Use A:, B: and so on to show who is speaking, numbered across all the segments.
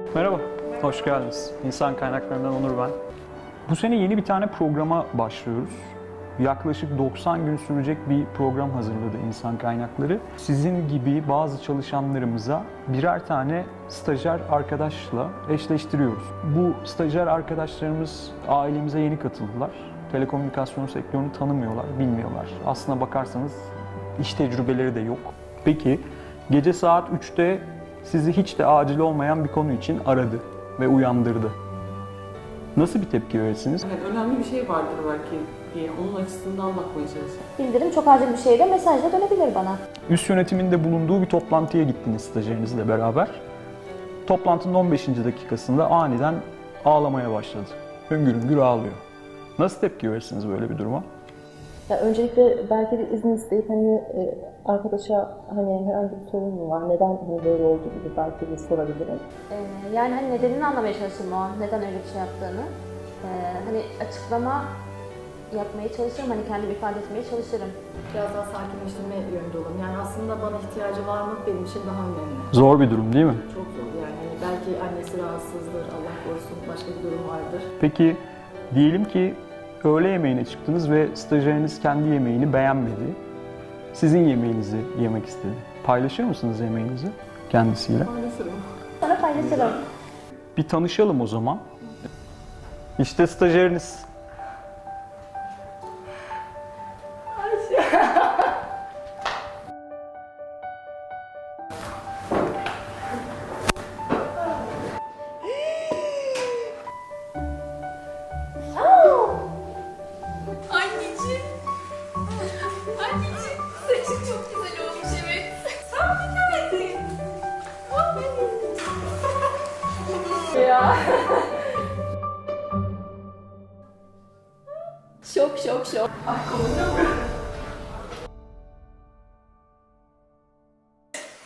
A: Merhaba, hoş geldiniz. İnsan kaynaklarından Onur ben. Bu sene yeni bir tane programa başlıyoruz. Yaklaşık 90 gün sürecek bir program hazırladı İnsan Kaynakları. Sizin gibi bazı çalışanlarımıza birer tane stajyer arkadaşla eşleştiriyoruz. Bu stajyer arkadaşlarımız ailemize yeni katıldılar. Telekomünikasyon sektörünü tanımıyorlar, bilmiyorlar. Aslına bakarsanız iş tecrübeleri de yok. Peki gece saat 3'te sizi hiç de acil olmayan bir konu için aradı ve uyandırdı. Nasıl bir tepki verirsiniz?
B: Evet, önemli bir şey vardır belki diye onun açısından bakmaya çalışıyorum.
C: Bildirim çok acil bir şeyde mesajla dönebilir bana.
A: Üst yönetiminde bulunduğu bir toplantıya gittiniz stajyerinizle beraber. Toplantının 15. dakikasında aniden ağlamaya başladı. Hüngür hüngür ağlıyor. Nasıl tepki verirsiniz böyle bir duruma?
D: Ya öncelikle belki bir izin isteyip hani e, arkadaşa hani herhangi bir sorun mu var, neden hani böyle oldu gibi belki bir sorabilirim.
C: Ee, yani hani nedenini anlamaya çalışırım o an. Neden öyle bir şey yaptığını. Ee, hani açıklama yapmaya çalışırım. Hani kendimi ifade etmeye çalışırım.
E: Biraz daha sakinleştirme yönünde olalım. Yani aslında bana ihtiyacı var mı benim için daha önemli.
A: Zor bir durum değil mi?
E: Çok zor yani. Hani belki annesi rahatsızdır, Allah korusun başka bir durum vardır.
A: Peki diyelim ki öğle yemeğine çıktınız ve stajyeriniz kendi yemeğini beğenmedi. Sizin yemeğinizi yemek istedi. Paylaşır mısınız yemeğinizi kendisiyle?
E: Paylaşırım.
C: Sonra paylaşırım.
A: Bir tanışalım o zaman. İşte stajyeriniz.
F: Ya. şok şok şok.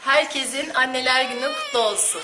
G: Herkesin anneler günü kutlu olsun.